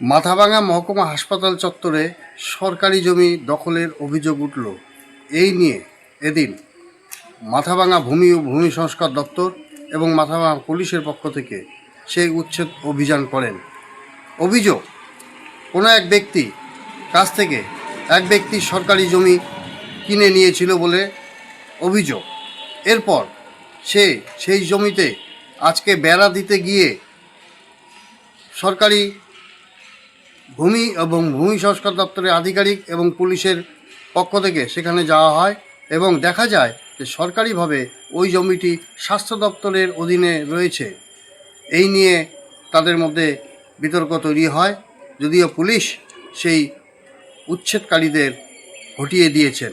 মাথাভাঙা মহকুমা হাসপাতাল চত্বরে সরকারি জমি দখলের অভিযোগ উঠল। এই নিয়ে এদিন মাথাভাঙা ভূমি ও ভূমি সংস্কার দপ্তর এবং মাথাভাঙা পুলিশের পক্ষ থেকে সেই উচ্ছেদ অভিযান করেন। অভিযোগ, কোনো এক ব্যক্তি কাছ থেকে এক ব্যক্তি সরকারি জমি কিনে নিয়েছিল বলে অভিযোগ। এরপর সে সেই জমিতে আজকে বেড়া দিতে গিয়ে সরকারি ভূমি এবং ভূমি সংস্কার দপ্তরের আধিকারিক এবং পুলিশের পক্ষ থেকে সেখানে যাওয়া হয় এবং দেখা যায় যে সরকারিভাবে ওই জমিটি স্বাস্থ্য দপ্তরের অধীনে রয়েছে। এই নিয়ে তাদের মধ্যে বিতর্ক তৈরি হয়, যদিও পুলিশ সেই উচ্ছেদকারীদের হটিয়ে দিয়েছেন।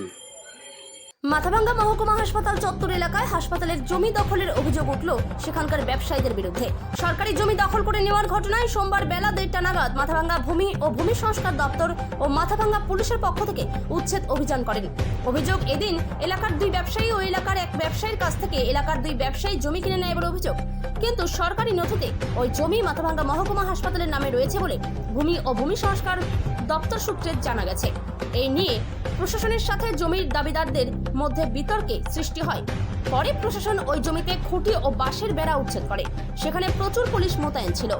মাথাভাঙ্গা মহকুমা হাসপাতাল চত্বর এলাকায় হাসপাতালের জমি দখলের অভিযোগ উঠল সেখানকার ব্যবসায়ীদের বিরুদ্ধে। সরকারি জমি দখল করে নেওয়ার ঘটনায় সোমবার বেলা দেড়টা নাগাদ মাথাভাঙ্গা ভূমি ও ভূমি সংস্কার দপ্তর ও মাথাভাঙ্গা পুলিশের পক্ষ থেকে উচ্ছেদ অভিযান করেন। অভিযোগ এদিন এলাকার দুই ব্যবসায়ী ও এলাকার এক ব্যবসায়ীর কাছ থেকে এলাকার দুই ব্যবসায়ী জমি কিনে নেয় বলে অভিযোগ। কিন্তু সরকারি নথিতে ওই জমি মাথাভাঙ্গা মহকুমা হাসপাতালের নামে রয়েছে বলে ভূমি ও ভূমি সংস্কার দপ্তর সূত্রে জানা গেছে। এই নিয়ে প্রশাসনের সাথে জমির দাবিদারদের মধ্যে বিতর্কে সৃষ্টি হয়। পরে প্রশাসন ওই জমিতে খুঁটি ও বাঁশের বেড়া উচ্ছেদ করে। সেখানে প্রচুর পুলিশ মোতায়েন ছিল।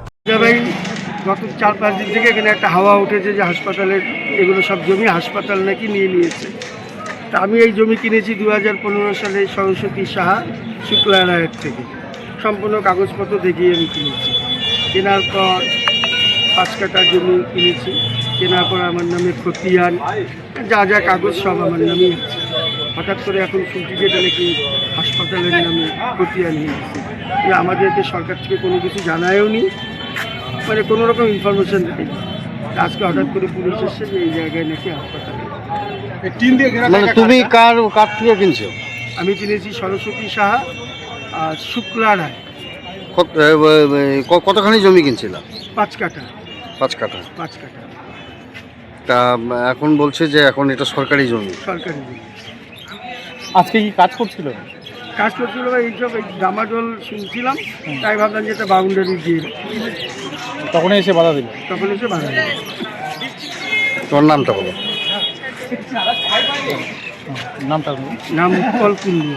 গত চার পাঁচ দিন থেকে এখানে একটা হাওয়া উঠেছে যে হাসপাতালের এগুলো সব জমি হাসপাতাল নাকি নিয়ে নিয়েছে। তা আমি এই জমি কিনেছি দু হাজার পনেরো সালে সরস্বতী সাহা শুক্লা রায়ের থেকে। সম্পূর্ণ কাগজপত্র দেখিয়ে আমি কিনেছি। কেনার পর পাঁচ কাটা জমি কিনেছি। কেনার পর আমার নামে খতিয়ান, যা যা কাগজ সব আমার নামেই আছে। হঠাৎ করে এখন শুনছি যে এটা নাকি হাসপাতালের নামে খতিয়ান নিয়ে গেছে যে আমাদেরকে সরকার থেকে কোনো কিছু জানায়ও নি মানে কোনো রকম ইনফরমেশন দেয়নি। আজকে হঠাৎ করে পুলিশ এসছে যে এই জায়গায় নাকি হাসপাতালে। মানে তুমি কার কার থেকে কিনছো? আমি কিনেছি সরস্বতী সাহা আর শুক্লা রায়। কতখানি জমি কিনছিলাম পাঁচ কাটা পাঁচ কাঠা। পাঁচ কাটা তা এখন বলছে যে এখন এটা সরকারি জমি। সরকারি জমি। আজকে কি কাজ করছিল? কাজ করছিল বা এইসব এই জল শুনছিলাম তাই ভাবলাম যে এটা বাউন্ডারি দিয়ে তখন তখনই এসে বাধা দিল? তখন এসে বাধা দিল। তোর নামটা বলো। নামটা নাম উৎপল কুন্ডু।